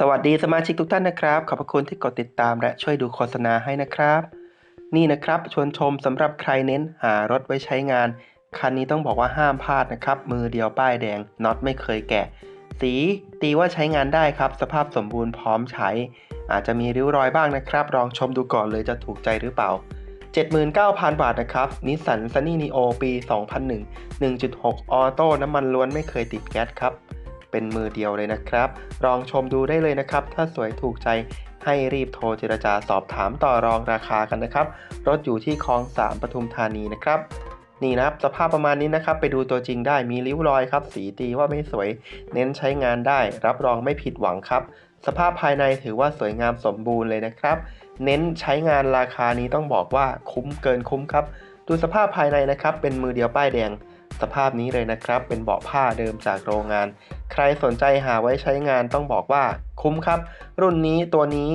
สวัสดีสมาชิกทุกท่านนะครับ ขอบพระคุณที่กดติดตามและช่วยดูโฆษณาให้นะครับ นี่นะครับชวนชมสำหรับใครเน้นหารถไว้ใช้งาน คันนี้ต้องบอกว่าห้ามพลาดนะครับ มือเดียวป้ายแดงน็อตไม่เคยแกะ สีตีว่าใช้งานได้ครับ สภาพสมบูรณ์พร้อมใช้ อาจจะมีริ้วรอยบ้างนะครับ ลองชมดูก่อนเลยจะถูกใจหรือเปล่า 79,000 บาทนะครับนิสสันซันนี่นีโอปี 2001 1.6 ออโต้น้ำมันล้วนไม่เคยติดแก๊สครับ เป็นมือเดียวเลยนะครับ ลองชมดูได้เลยนะครับ ถ้าสวยถูกใจให้รีบโทรเจรจาสอบถามต่อรองราคากันนะครับ รถอยู่ที่คลอง3ปทุมธานีนะครับนี่นะสภาพประมาณนี้นะครับ ไปดูตัวจริงได้มีริ้วรอยครับ สีตีว่าไม่สวย เน้นใช้งานได้ รับรองไม่ผิดหวังครับ สภาพภายในถือว่าสวยงามสมบูรณ์เลยนะครับ เน้นใช้งานราคานี้ต้องบอกว่าคุ้มเกินคุ้มครับ ดูสภาพภายในนะครับ เป็นมือเดียวป้ายแดง สภาพนี้เลยนะครับ เป็นเบาะผ้าเดิมจากโรงงาน ใครสนใจหาไว้ใช้งานต้องบอกว่าคุ้มครับ รุ่นนี้ตัวนี้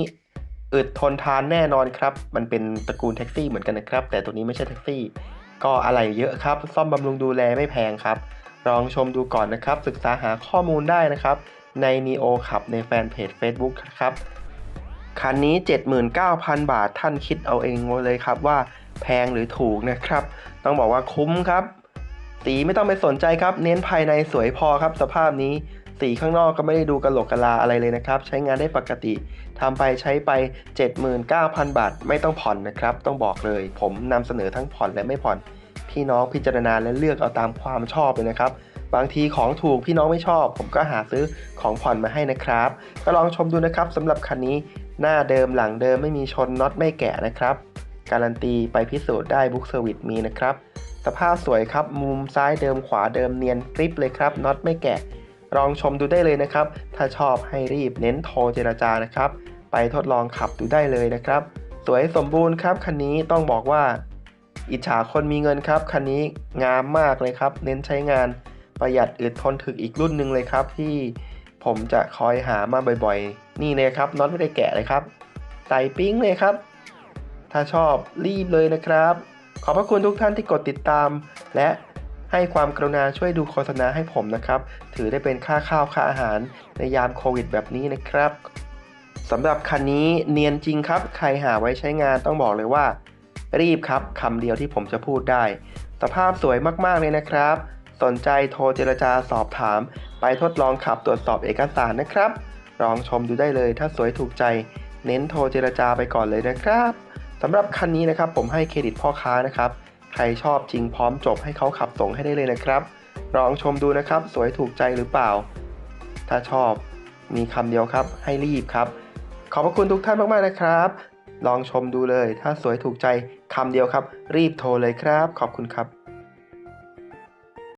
อึดทนทานแน่นอนครับ มันเป็นตระกูลแท็กซี่เหมือนกันนะครับ แต่ตัวนี้ไม่ใช่แท็กซี่ ก็อะไรเยอะครับ ซ่อมบำรุงดูแลไม่แพงครับ ลองชมดูก่อนนะครับ ศึกษาหาข้อมูลได้นะครับ ใน Neo ขับในแฟนเพจ Facebook ครับ คันนี้ 79,000 บาทท่านคิดเอาเองเลยครับว่าแพงหรือถูกนะครับ ต้องบอกว่าคุ้มครับ สีไม่ต้องไปสนใจครับ เน้นภายในสวยพอครับ สภาพนี้ สีข้างนอกก็ไม่ได้ดูกระโหลกกะลาอะไรเลยนะครับ ใช้งานได้ปกติทำไปใช้ไป 79,000 บาท ไม่ต้องผ่อนนะครับ ต้องบอกเลย ผมนำเสนอทั้งผ่อนและไม่ผ่อน พี่น้องพิจารณาและเลือกเอาตามความชอบเลยนะครับบางทีของถูกพี่น้องไม่ชอบ ผมก็หาซื้อของผ่อนมาให้นะครับ ก็ลองชมดูนะครับสำหรับคันนี้หน้าเดิมหลังเดิมไม่มีชนน็อตไม่แกะนะครับ การันตีไปพิสูจน์ได้บุ๊กเซอร์วิสมีนะครับ สภาพสวยครับ มุมซ้ายเดิมขวาเดิมเนียนกริปเลยครับน็อตไม่แกะ ลองชมดูได้เลยนะครับ ถ้าชอบให้รีบเน้นโทรเจรจานะครับ ไปทดลองขับดูได้เลยนะครับ สวยสมบูรณ์ครับคันนี้ต้องบอกว่า อิจฉาคนมีเงินครับคันนี้งามมากเลยครับ เน้นใช้งานประหยัดอึดทนถึกอีกรุ่นหนึ่งเลยครับ ที่ผมจะคอยหามาบ่อยๆ นี่เลยครับน็อตไม่ได้แกะเลยครับใส่ปิ้งเลยครับ ถ้าชอบรีบเลยนะครับ ขอบพระคุณทุกท่านที่กดติดตาม และให้ความกรุณาช่วยดูโฆษณาให้ผมนะครับ ถือได้เป็นค่าข้าวค่าอาหารในยามโควิดแบบนี้นะครับสำหรับคันนี้เนียนจริงครับ ใครหาไว้ใช้งานต้องบอกเลยว่า รีบครับคำเดียวที่ผมจะพูดได้ สภาพสวยมากๆเลยนะครับ สนใจโทรเจรจาสอบถาม ไปทดลองขับตรวจสอบเอกสารนะครับลองชมดูได้เลยถ้าสวยถูกใจ เน้นโทรเจรจาไปก่อนเลยนะครับ สำหรับคันนี้นะครับผมให้เครดิตพ่อค้านะครับ ใครชอบจริงพร้อมจบให้เขาขับส่งให้ได้เลยนะครับลองชมดูนะครับ สวยถูกใจหรือเปล่า ถ้าชอบมีคำเดียวครับ ให้รีบครับ ขอบพระคุณทุกท่านมากๆนะครับ ลองชมดูเลย ถ้าสวยถูกใจคำเดียวครับ รีบโทรเลยครับ ขอบคุณครับ